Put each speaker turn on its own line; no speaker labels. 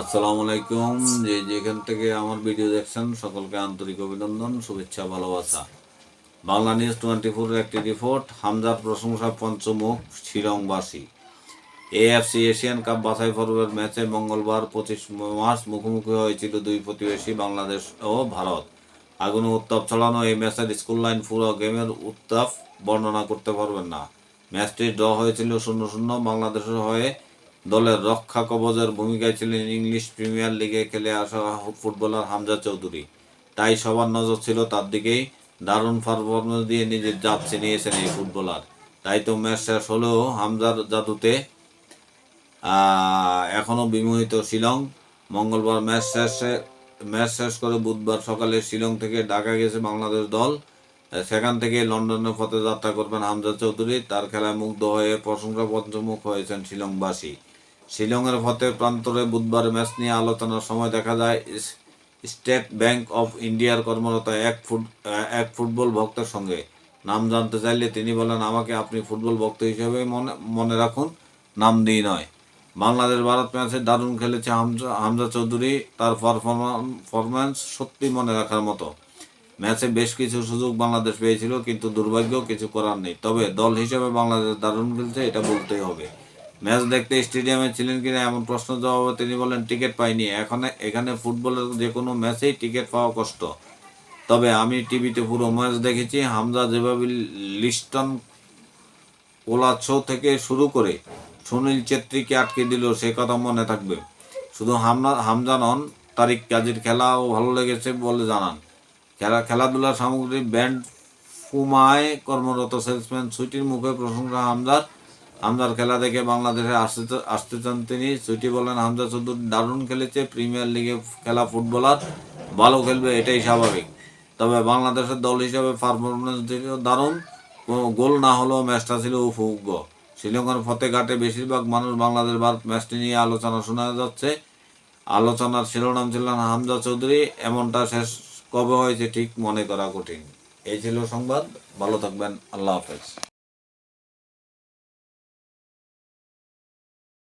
আসসালামু আলাইকুম। যে যেখান থেকে আমার ভিডিও দেখছেন, সকলকে আন্তরিক অভিনন্দন, শুভেচ্ছা, ভালোবাসা। বাংলা নিউজ টোয়েন্টি ফোরের একটি রিপোর্ট, হামজার প্রশংসা পঞ্চমুখ, শিলংবাসী। এএফসি এশিয়ান কাপ বাছাই পর্বের ম্যাচে মঙ্গলবার পঁচিশ মার্চ মুখোমুখি হয়েছিল দুই প্রতিবেশী বাংলাদেশ ও ভারত। আগুনে উত্তাপ ছড়ানো এই ম্যাচের স্কুল লাইন পুরো গেমের উত্তাপ বর্ণনা করতে পারবেন না। ম্যাচটি ড্র হয়েছিল শূন্য শূন্য বাংলাদেশের হয়ে দলের রক্ষা কবচের ভূমিকায় ছিলেন ইংলিশ প্রিমিয়ার লিগে খেলে আসা ফুটবলার হামজা চৌধুরী। তাই সবার নজর ছিল তার দিকেই। দারুণ পারফরমেন্স দিয়ে নিজের জাত ছিনিয়েছেন এই ফুটবলার। তাই তো ম্যাচ শেষ হলেও হামজার জাদুতে এখনও বিমোহিত শিলং। মঙ্গলবার ম্যাচ শেষে, ম্যাচ শেষ করে বুধবার সকালে শিলং থেকে ঢাকা গেছে বাংলাদেশ দল। সেখান থেকে লন্ডনের পথে যাত্রা করবেন হামজা চৌধুরী। তার খেলায় মুগ্ধ হয়ে প্রশংসা পঞ্চমুখ হয়েছেন শিলংবাসী। শিলংয়ের পথে প্রান্তরে বুধবার ম্যাচ নিয়ে আলোচনার সময় দেখা যায় স্টেট ব্যাংক অফ ইন্ডিয়ার কর্মরত এক ফুট এক ফুটবল ভক্তের সঙ্গে। নাম জানতে চাইলে তিনি বলেন, আমাকে আপনি ফুটবল ভক্ত হিসেবে মনে মনে রাখুন। নাম দিয়ে নয়। বাংলাদেশ ভারত ম্যাচে দারুণ খেলেছে হামজা হামজা চৌধুরী। তার পারফরম্যান্স সত্যি মনে রাখার মতো। ম্যাচে বেশ কিছু সুযোগ বাংলাদেশ পেয়েছিল, কিন্তু দুর্ভাগ্য কিছু করার নেই। তবে দল হিসেবে বাংলাদেশ দারুণ খেলছে, এটা বলতেই হবে। ম্যাচ দেখতে স্টেডিয়ামে ছিলেন কিনা এমন প্রশ্ন জবাবে তিনি বলেন, টিকিট পাইনি। এখন এখানে ফুটবলের যে কোনো ম্যাচেই টিকিট পাওয়া কষ্ট। তবে আমি টিভিতে পুরো ম্যাচ দেখেছি, হামজা যেভাবে লিস্টন ওলাছো থেকে শুরু করে সুনীল চেত্রীকে আটকে দিল, সে কথা মনে থাকবে। শুধু হামনা হামজা নন, তারিক কাজীর খেলাও ভালো লেগেছে বলে জানান। খেলা খেলাধুলার সামগ্রী, ব্যান্ড ফুমায় কর্মরত সেলসম্যান সুইটির মুখে প্রশংসা হামজার হামজার খেলা দেখে বাংলাদেশে আসতে আসতে চান তিনি। সুইটি বলেন হামজা চৌধুরী দারুণ খেলেছে, প্রিমিয়ার লিগে খেলা ফুটবলার, ভালো খেলবে, এটাই স্বাভাবিক। তবে বাংলাদেশের দল হিসাবে পারফরমেন্স ছিল দারুণ। গোল না হলেও ম্যাচটা ছিল উপভোগ্য। শ্রীলঙ্কার ফতে ঘাটে বেশিরভাগ মানুষ বাংলাদেশ ভারত ম্যাচটি নিয়ে আলোচনা শোনা যাচ্ছে। আলোচনার শিরোনাম ছিলেন হামজা চৌধুরী, এমনটা শেষ কবে হয়েছে ঠিক মনে করা কঠিন। এই ছিল সংবাদ। ভালো থাকবেন। আল্লাহ হাফেজ।